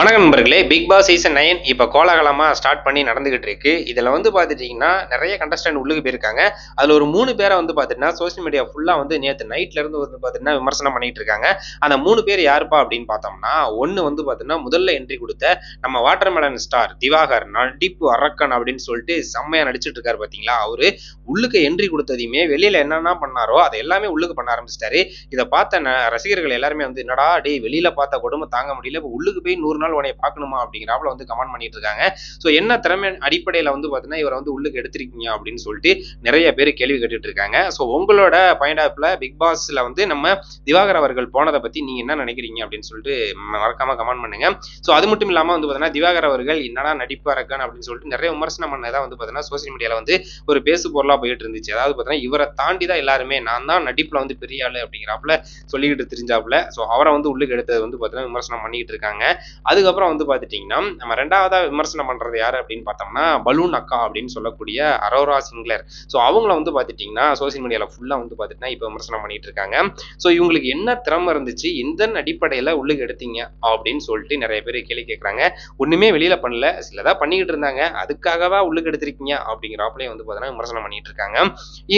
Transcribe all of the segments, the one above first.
வணக்கம் நண்பர்களே big Boss season nine இப்போ கோலாகலமாக ஸ்டார்ட் பண்ணி நடந்துகிட்டு இருக்கு. இதில் வந்து பார்த்துட்டிங்கன்னா நிறைய கண்டஸ்டன்ட் உள்ளுக்கு போயிருக்காங்க. அதில் ஒரு மூணு பேரை வந்து பார்த்துட்டுனா சோஷியல் மீடியா ஃபுல்லாக வந்து நேற்று நைட்லேருந்து வந்து பார்த்துட்டுனா விமர்சனம் பண்ணிட்டு இருக்காங்க. அந்த மூணு பேர் யாருப்பா அப்படின்னு பார்த்தோம்னா ஒன்று வந்து பார்த்தீங்கன்னா முதல்ல என்ட்ரி கொடுத்த நம்ம வாட்டர்மெலன் ஸ்டார் திவாகர் நடிப்பு அரக்கன் அப்படின்னு சொல்லிட்டு செம்மையாக நடிச்சிட்டு இருக்காரு பார்த்தீங்களா? அவர் உள்ளுக்கு என்ட்ரி கொடுத்ததையுமே வெளியில் என்னென்ன பண்ணாரோ அதை எல்லாமே உள்ளுக்கு பண்ண ஆரம்பிச்சிட்டாரு. இதை பார்த்த ரசிகர்கள் எல்லாருமே வந்து என்னடா டே வெளியில் பார்த்த கொடுமை தாங்க முடியல. இப்போ உள்ளுக்கு போய் நூறு நாள் உனைய பார்க்கணுமா அப்படிங்கிறாப்புல வந்து கமெண்ட் பண்ணிட்டு இருக்காங்க ஸோ என்ன திறமை அடிப்படையில் வந்து பார்த்தீங்கன்னா இவரை வந்து உள்ளுக்கு எடுத்திருக்கீங்க அப்படின்னு சொல்லிட்டு நிறைய பேர் கேள்வி கேட்டுட்டு இருக்காங்க ஸோ உங்களோட பாயிண்ட் ஆஃப்ல பிக் பாஸ்ல வந்து நம்ம திவாகர் அவர்கள் போனதை பத்தி நீங்க என்ன நினைக்கிறீங்க அப்படின்னு சொல்லிட்டு மறக்காம கமெண்ட் பண்ணுங்க. ஸோ அது மட்டும் இல்லாம வந்து பார்த்தீங்கன்னா திவாகர் அவர்கள் என்னடா நடிப்பா இருக்கான் அப்படின்னு சொல்லிட்டு நிறைய விமர்சனம் பண்ணதான் வந்து பார்த்தீங்கன்னா சோசியல் மீடியால வந்து ஒரு பேசு பொருளா போயிட்டு இருந்துச்சு. அதாவது பார்த்தீங்கன்னா இவரை தாண்டி தான் எல்லாருமே நான் தான் நடிப்புல வந்து பெரிய ஆளு அப்படிங்கிறாப்புல சொல்லிக்கிட்டு தெரிஞ்சாப்புல. ஸோ அவரை வந்து உள்ளுக்கு எடுத்தது வந்து பார்த்தீங்கன்னா விமர்சனம் பண்ணிக்கிட்டு இருக்காங்க. அது அதுக்கப்புறம் வந்து பார்த்துட்டிங்கன்னா நம்ம ரெண்டாவதாக விமர்சனம் பண்ணுறது யார் அப்படின்னு பார்த்தோம்னா பலூன் அக்கா அப்படின்னு சொல்லக்கூடிய அரோரா சிங்லர் ஸோ அவங்கள வந்து பார்த்துட்டிங்கன்னா சோசியல் மீடியாவில் ஃபுல்லாக வந்து பார்த்துட்டிங்கன்னா இப்போ விமர்சனம் பண்ணிட்டு இருக்காங்க. ஸோ இவங்களுக்கு என்ன திறமை இருந்துச்சு? எந்த அடிப்படையில் உள்ளுக்கு எடுத்தீங்க? அப்படின்னு சொல்லிட்டு நிறைய பேர் கேள்வி கேட்குறாங்க ஒன்றுமே வெளியில பண்ணல. சிலதாக பண்ணிக்கிட்டு இருந்தாங்க. அதுக்காகவா உள்ளுக்கு எடுத்திருக்கீங்க? அப்படிங்கிறாப்புலயே வந்து பார்த்தீங்கன்னா விமர்சனம் பண்ணிட்டு இருக்காங்க.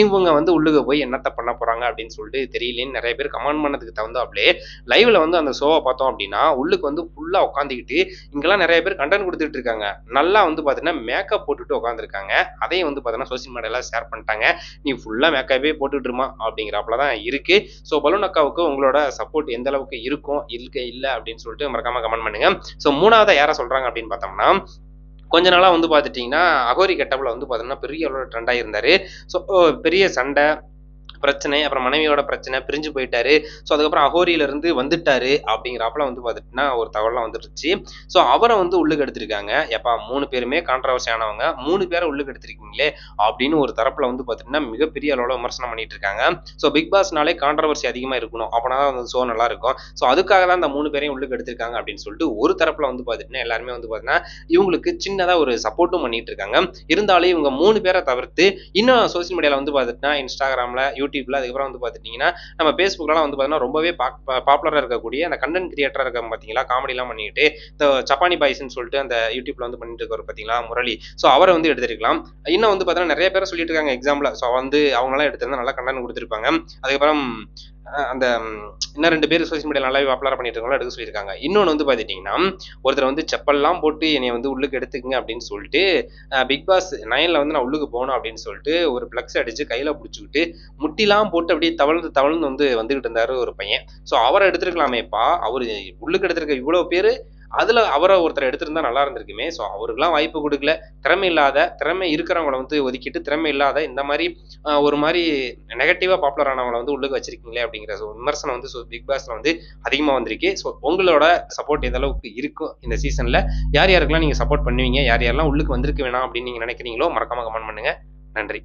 இவங்க வந்து உள்ளுக்கு போய் என்னத்த பண்ண போறாங்க? அப்படின்னு சொல்லிட்டு தெரியலேன்னு நிறைய பேர் கமெண்ட் பண்ணதுக்கு தகுந்தாப்புலே லைவ்ல வந்து அந்த ஷோவை பார்த்தோம் அப்படின்னா உள்ளுக்கு வந்து ஃபுல்லாக உட்காந்து மாத்திக்கிட்டு இங்கெல்லாம் நிறைய பேர் கண்டென்ட் கொடுத்துட்டு இருக்காங்க. நல்லா வந்து பார்த்தீங்கன்னா மேக்கப் போட்டுட்டு உட்காந்துருக்காங்க அதையும் வந்து பார்த்தீங்கன்னா சோசியல் மீடியால ஷேர் பண்ணிட்டாங்க. நீ ஃபுல்லா மேக்கப்பே போட்டுட்டுருமா அப்படிங்கிறாப்புல தான் இருக்கு. ஸோ பலூன் அக்காவுக்கு உங்களோட சப்போர்ட் எந்த அளவுக்கு இருக்கும் இருக்க இல்லை அப்படின்னு சொல்லிட்டு மறக்காம கமெண்ட் பண்ணுங்க. ஸோ மூணாவதா யாரை சொல்றாங்க அப்படின்னு பார்த்தோம்னா கொஞ்ச நாளாக வந்து பார்த்துட்டிங்கன்னா அகோரி கெட்டப்பில் வந்து பார்த்தீங்கன்னா பெரிய அளவில் ட்ரெண்டாக இருந்தார் ஸோ பெரிய சண்டை பிரச்சனை அப்புறம் மனைவியோட பிரச்சனை பிரிஞ்சு போயிட்டாரு. ஸோ அதுக்கப்புறம் அகோரியிலிருந்து வந்துட்டாரு அப்படிங்கிறப்பலாம் வந்து பார்த்துட்டுனா ஒரு தகவலாம் வந்துருச்சு. ஸோ அவரை வந்து உள்ளுக்கு எடுத்திருக்காங்க. எப்பா மூணு பேருமே கான்ட்ரவர்சி ஆனவங்க. மூணு பேரை உள்ளுக்கு எடுத்திருக்கீங்களே அப்படின்னு ஒரு தரப்புல வந்து பார்த்துட்டுனா மிகப்பெரிய அளவில் விமர்சனம் பண்ணிட்டு இருக்காங்க ஸோ பிக் பாஸ்னாலே கான்ட்ரவர்சி அதிகமாக இருக்கணும். அப்போனா தான் ஷோ நல்லா இருக்கும் ஸோ அதுக்காக தான் அந்த மூணு பேரையும் உள்ளுக்கு எடுத்திருக்காங்க அப்படின்னு சொல்லிட்டு ஒரு தரப்புல வந்து பார்த்துட்டுனா எல்லாருமே வந்து பார்த்தீங்கன்னா இவங்களுக்கு சின்னதாக ஒரு சப்போர்ட்டும் பண்ணிட்டு இருக்காங்க இருந்தாலும் இவங்க மூணு பேரை தவிர்த்து இன்னும் சோஷியல் மீடியாவில் வந்து பார்த்துட்டுனா இன்ஸ்டாகிராமில் யூடியூப்ல அதுக்கப்புறம் வந்து பார்த்துட்டிங்கன்னா நம்ம ஃபேஸ்புக்லாம் வந்து பார்த்தீங்கன்னா ரொம்பவே பாப்புலராக இருக்கக்கூடிய அந்த கண்டென்ட் கிரியேட்டராக இருக்காங்க பார்த்தீங்களா காமெடிலாம் பண்ணிட்டு இந்த சப்பானி பாய்ஸ்ன்னு சொல்லிட்டு அந்த யூடியூப்ல வந்து பண்ணிட்டு இருக்காரு பார்த்தீங்களா முரளி. ஸோ அவரை வந்து எடுத்திருக்கலாம். இன்னும் வந்து பார்த்தீங்கன்னா நிறைய பேர் சொல்லிட்டு இருக்காங்க எக்ஸாம்பிள் ஸோ வந்து அவங்களாம் எடுத்திருந்தா நல்லா கண்டென்ட் கொடுத்துருப்பாங்க. அதுக்கப்புறம் அந்த இன்னும் ரெண்டு பேர் சோசியல் மீடியா நல்லாவே அப்லோட் பண்ணிட்டு இருக்காங்களோ எடுக்க சொல்லியிருக்காங்க. இன்னொன்று வந்து பார்த்துட்டிங்கன்னா ஒருத்தர் வந்து செப்பல்லாம் போட்டு என்னை வந்து உள்ளுக்கு எடுத்துக்கங்க அப்படின்னு சொல்லிட்டு பிக் பாஸ் நயனில் வந்து நான் உள்ளுக்கு போகணும் அப்படின்னு சொல்லிட்டு ஒரு ஃப்ளக்ஸ் அடித்து கையில் பிடிச்சிக்கிட்டு முட்டிலாம் போட்டு அப்படியே தவழ்ந்து தவழ்ந்து வந்து வந்துகிட்டு இருந்தார் ஒரு பையன். ஸோ அவரை எடுத்துருக்கலாமேப்பா. அவர் உள்ளுக்கு எடுத்திருக்க இவ்வளோ பேர் அதில் அவரை ஒருத்தர் எடுத்திருந்தா நல்லா இருந்திருக்குமே. ஸோ அவருக்கெல்லாம் வாய்ப்பு கொடுக்கல. திறமை இல்லாத திறமை இருக்கிறவங்கள வந்து ஒதுக்கிட்டு திறமை இல்லாத இந்த மாதிரி ஒரு மாதிரி நெகட்டிவாக பாப்புலர் ஆனவங்களை வந்து உள்ளுக்கு வச்சிருக்கீங்களே அப்படிங்கிற விமர்சனம் வந்து ஸோ பிக் பாஸ்ல வந்து அதிகமாக வந்திருக்கு. ஸோ உங்களோட சப்போர்ட் எந்த அளவுக்கு இருக்கும் இந்த சீசனில் யார் யாருக்கெல்லாம் நீங்கள் சப்போர்ட் பண்ணுவீங்க யார் யாரெல்லாம் உள்ளுக்கு வந்திருக்க வேணாம் அப்படின்னு நீங்கள் நினைக்கிறீங்களோ மறக்காம கமெண்ட் பண்ணுங்க. நன்றி.